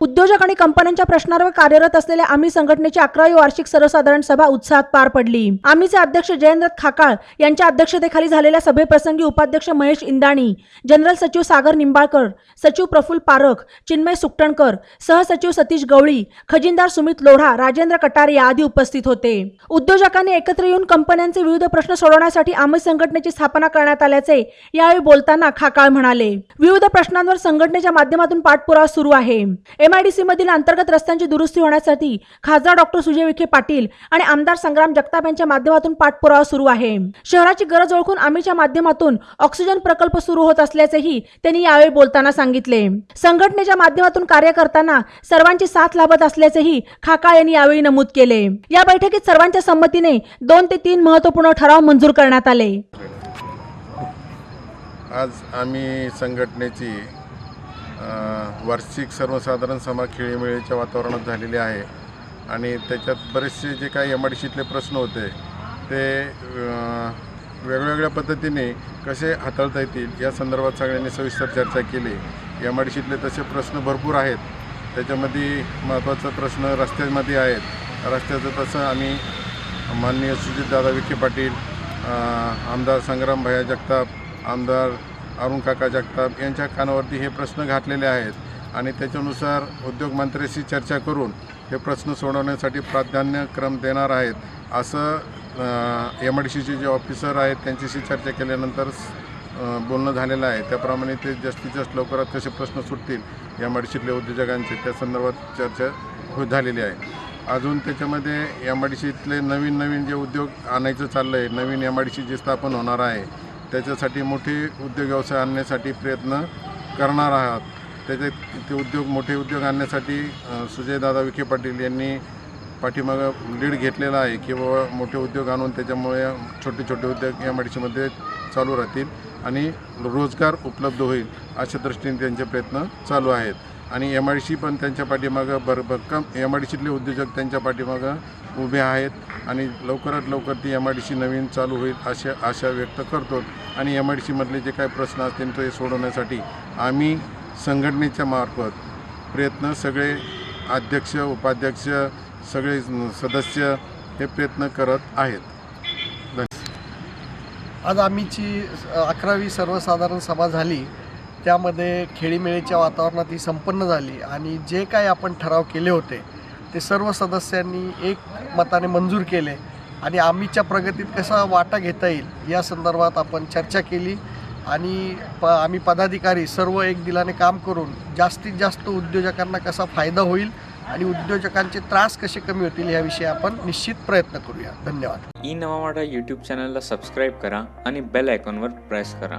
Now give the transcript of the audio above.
उद्योजक आणि कंपन्यांच्या प्रश्नांवर कार्यरत असलेल्या आम्ही संघटनेची अकरावी वार्षिक सर्वसाधारण सभा उत्साहात पार पडली. आम्हीचे अध्यक्ष जयंत खाकाळ यांच्या अध्यक्षतेखाली झालेल्या सभेप्रसंगी उपाध्यक्ष महेश इंदाणी जनरल सचिव सागर निंबाळकर सचिव प्रफुल पारख चिन्मय सुकटणकर सहसचिव सतीश गवळी खजिनदार सुमित लोढा राजेंद्र कटारे आदी उपस्थित होते. उद्योजकांनी एकत्र येऊन कंपन्यांचे विविध प्रश्न सोडवण्यासाठी आम्ही संघटनेची स्थापना करण्यात आल्याचे यावेळी बोलताना खाकाळ म्हणाले. विविध प्रश्नांवर संघटनेच्या माध्यमातून पाठपुरावा सुरू आहे. एमआयडीसी मधील अंतर्गत रस्त्यांची दुरुस्ती होण्यासाठी खासदार डॉक्टर सुजय विखे पाटील आणि आमदार संग्राम जगताप यांच्या माध्यमातून पाठपुरावा सुरू आहे. शहराची गरज ओळखून आम्हीच्या माध्यमातून ऑक्सिजन प्रकल्प सुरू होत असल्याचेही त्यांनी यावेळी बोलताना सांगितले. संघटनेच्या माध्यमातून कार्य करताना सर्वांची साथ लाभत असल्याचेही खाकाळ यांनी यावेळी नमूद केले. या बैठकीत सर्वांच्या संमतीने दोन ते तीन महत्त्वपूर्ण ठराव मंजूर करण्यात आले. आज आम्ही संघटनेची वार्षिक सर्वसाधारण सभा खेळीमेळीच्या वातावरणात झालेली आहे. आणि त्याच्यात बरेचसे जे काही एम आय डी सीतले प्रश्न होते ते वेगवेगळ्या पद्धतीने कसे हाताळता येतील या संदर्भात सगळ्यांनी सविस्तर चर्चा केली. एम आय डी सीतले तसे प्रश्न भरपूर आहेत. त्याच्यामध्ये महत्त्वाचा प्रश्न रस्त्यामध्ये आहेत. रस्त्याचं तसं आम्ही माननीय सुजितदादा विखे पाटील आमदार संग्राम भैया जगताप आमदार अरुण काका जगताप यांच्या कानावरती हे प्रश्न घातलेले आहेत. आणि त्याच्यानुसार उद्योगमंत्र्याशी चर्चा करून हे प्रश्न सोडवण्यासाठी प्राधान्यक्रम देणार आहेत. असं एम आय डी सीचे जे ऑफिसर आहेत त्यांच्याशी चर्चा केल्यानंतर बोलणं झालेलं आहे. त्याप्रमाणे ते जास्तीत जास्त लवकरात कसे प्रश्न सुटतील एम आय डी सीतल्या उद्योजकांचे. त्या संदर्भात चर्चा हो झालेली आहे. अजून त्याच्यामध्ये एम आय डी सीतले नवीन नवीन जे उद्योग आणायचं चाललं आहे नवीन एम आय डी सी जे स्थापन होणार आहे त्याच्यासाठी मोठे उद्योग व्यवसाय आणण्यासाठी प्रयत्न करणार आहात. त्याचे ते उद्योग मोठे उद्योग आणण्यासाठी सुजयदादा विखे पाटील यांनी पाठीमागं लीड घेतलेला आहे की बाबा मोठे उद्योग आणून त्याच्यामुळे छोटे छोटे उद्योग एम आय चालू राहतील आणि रोजगार उपलब्ध होईल अशा दृष्टीने त्यांचे प्रयत्न चालू आहेत. आणि एम आय डी सी पण त्यांच्या पाठीमागं भर भक्कम एम आय डी सीतले उद्योजक त्यांच्या पाठीमागं उभे आहेत आणि लवकरात लवकर ती एम आय डी सी नवीन चालू होईल अशा आशा व्यक्त करतो. आणि एम आय डी सीमधले जे काही प्रश्न असतील ते सोडवण्यासाठी आम्ही संघटनेच्या मार्फत प्रयत्न सगळे अध्यक्ष उपाध्यक्ष सगळे सदस्य हे प्रयत्न करत आहेत. आज आम्हीची अकरावी सर्वसाधारण सभा झाली. त्यामध्ये खेळीमेळीच्या वातावरणात ही संपन्न झाली आणि जे काय आपण ठराव केले होते ते सर्व सदस्यांनी एक मताने मंजूर केले आणि आम्हीच्या प्रगतीत कसा वाटा घेता येईल या संदर्भात आपण चर्चा केली. आणि प आम्ही पदाधिकारी सर्व एक दिलाने काम करून जास्तीत जास्त उद्योजकांना कसा फायदा होईल आणि उद्योजकांचे त्रास कसे कमी होतील याविषयी आपण निश्चित प्रयत्न करूया. धन्यवाद. ई नवा वाटा यूट्यूब चॅनलला सबस्क्राईब करा आणि बेल आयकॉनवर प्रेस करा.